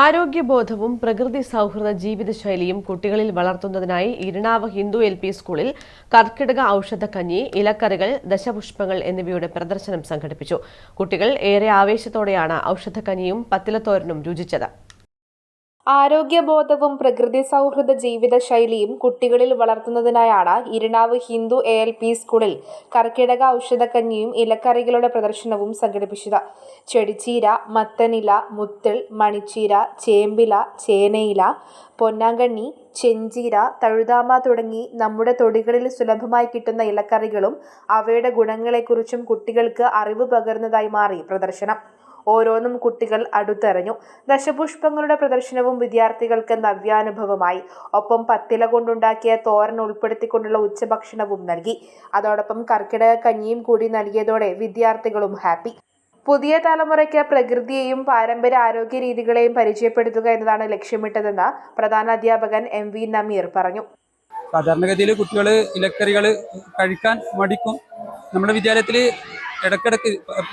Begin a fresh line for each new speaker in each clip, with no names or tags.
ആരോഗ്യബോധവും പ്രകൃതി സൗഹൃദ ജീവിതശൈലിയും കുട്ടികളിൽ വളർത്തുന്നതിനായി ഇരുണാവ് ഹിന്ദു എൽ പി സ്കൂളിൽ കർക്കിടക ഔഷധക്കഞ്ഞി ഇലക്കറികൾ ദശപുഷ്പങ്ങൾ എന്നിവയുടെ പ്രദർശനം സംഘടിപ്പിച്ചു. കുട്ടികൾ ഏറെ ആവേശത്തോടെയാണ് ഔഷധക്കഞ്ഞിയും പത്തിലത്തോരനും രുചിച്ചത്.
ആരോഗ്യബോധവും പ്രകൃതി സൗഹൃദ ജീവിതശൈലിയും കുട്ടികളിൽ വളർത്തുന്നതിനായാണ് Irinave Hindu A L P സ്കൂളിൽ കർക്കിടക ഔഷധക്കഞ്ഞിയും ഇലക്കറികളുടെ പ്രദർശനവും സംഘടിപ്പിച്ചത്. ചെടിച്ചീര മത്തനില മുത്തൽ മണിച്ചീര ചേമ്പില ചേനയില പൊന്നാങ്കണ്ണി ചെഞ്ചീര തഴുതാമ തുടങ്ങി നമ്മുടെ തൊടികളിൽ സുലഭമായി കിട്ടുന്ന ഇലക്കറികളും അവയുടെ ഗുണങ്ങളെക്കുറിച്ചും കുട്ടികൾക്ക് അറിവ് പകർന്നതായി മാറി പ്രദർശനം. ഓരോന്നും കുട്ടികൾ അടുത്തെറിഞ്ഞു. ദശപുഷ്പങ്ങളുടെ പ്രദർശനവും വിദ്യാർത്ഥികൾക്ക് നവ്യാനുഭവമായി. ഒപ്പം പത്തില കൊണ്ടുണ്ടാക്കിയ തോരൻ ഉൾപ്പെടുത്തിക്കൊണ്ടുള്ള ഉച്ചഭക്ഷണവും നൽകി. അതോടൊപ്പം കർക്കിടക കഞ്ഞിയും കൂടി നൽകിയതോടെ വിദ്യാർത്ഥികളും ഹാപ്പി. പുതിയ തലമുറയ്ക്ക് പ്രകൃതിയെയും പാരമ്പര്യ ആരോഗ്യ രീതികളെയും പരിചയപ്പെടുത്തുക എന്നതാണ് ലക്ഷ്യമിട്ടതെന്ന് പ്രധാന അധ്യാപകൻ എം വി നമീർ പറഞ്ഞു.
സാധാരണഗതിയിൽ കുട്ടികൾ ഇലക്കറികൾ കഴിക്കാൻ മടിക്കും. നമ്മുടെ വിദ്യാലയത്തിൽ ഇടയ്ക്കിടയ്ക്ക്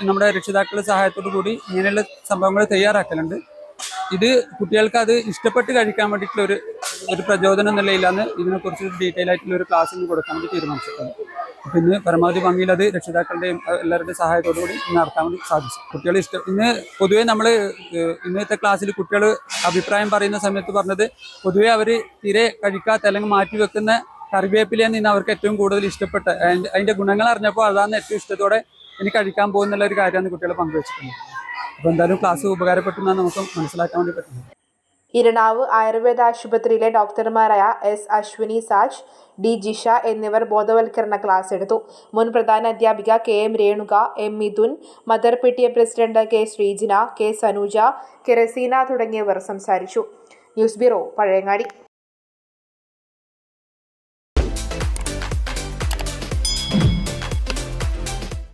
നമ്മുടെ രക്ഷിതാക്കളുടെ സഹായത്തോടു കൂടി ഇങ്ങനെയുള്ള സംഭവങ്ങൾ തയ്യാറാക്കലുണ്ട്. ഇത് കുട്ടികൾക്ക് അത് ഇഷ്ടപ്പെട്ട് കഴിക്കാൻ വേണ്ടിയിട്ടുള്ള ഒരു ഒരു പ്രചോദനം നിലയിലാണ് ഇതിനെക്കുറിച്ച് ഡീറ്റെയിൽ ആയിട്ടുള്ള ഒരു ക്ലാസ് ഇന്ന് കൊടുക്കാൻ വേണ്ടി തീരുമാനിച്ചിട്ടുണ്ട് അപ്പം ഇന്ന് പരമാവധി ഭംഗിയിൽ അത് രക്ഷിതാക്കളുടെയും എല്ലാവരുടെ എല്ലാവരുടെയും സഹായത്തോടു കൂടി നടത്താൻ വേണ്ടി സാധിച്ചു. കുട്ടികൾ ഇഷ്ടം ഇന്ന് പൊതുവേ നമ്മൾ ഇന്നത്തെ ക്ലാസ്സിൽ കുട്ടികൾ അഭിപ്രായം പറയുന്ന സമയത്ത് പറഞ്ഞത് പൊതുവേ അവർ തീരെ കഴിക്കാത്ത അല്ലെങ്കിൽ മാറ്റി വെക്കുന്ന കറിവേപ്പിലയാണ് ഇന്ന് അവർക്ക് ഏറ്റവും കൂടുതൽ ഇഷ്ടപ്പെട്ട. അതിന്റെ ഗുണങ്ങൾ അറിഞ്ഞപ്പോൾ അതാണ് ഏറ്റവും ഇഷ്ടത്തോടെ എനിക്ക് കഴിക്കാൻ പോകുന്നുള്ള ഒരു കാര്യമാണ് കുട്ടികളെ പങ്കുവച്ചിട്ടുള്ളത്. അപ്പോൾ എന്തായാലും ക്ലാസ് ഉപകാരപ്പെട്ടെന്നാണ് നമുക്ക് മനസ്സിലാക്കാൻ വേണ്ടി പറ്റുന്നത്.
ഇരണാവ് ആയുർവേദ ആശുപത്രിയിലെ ഡോക്ടർമാരായ എസ് അശ്വിനി സാജ് ഡി ജിഷ എന്നിവർ ബോധവൽക്കരണ ക്ലാസ് എടുത്തു. മുൻ പ്രധാന അധ്യാപിക K M Renuka M Mithun mother P T A president K Sreejina K Sanuja K തുടങ്ങിയവർ സംസാരിച്ചു. News bureau Pazhayangadi.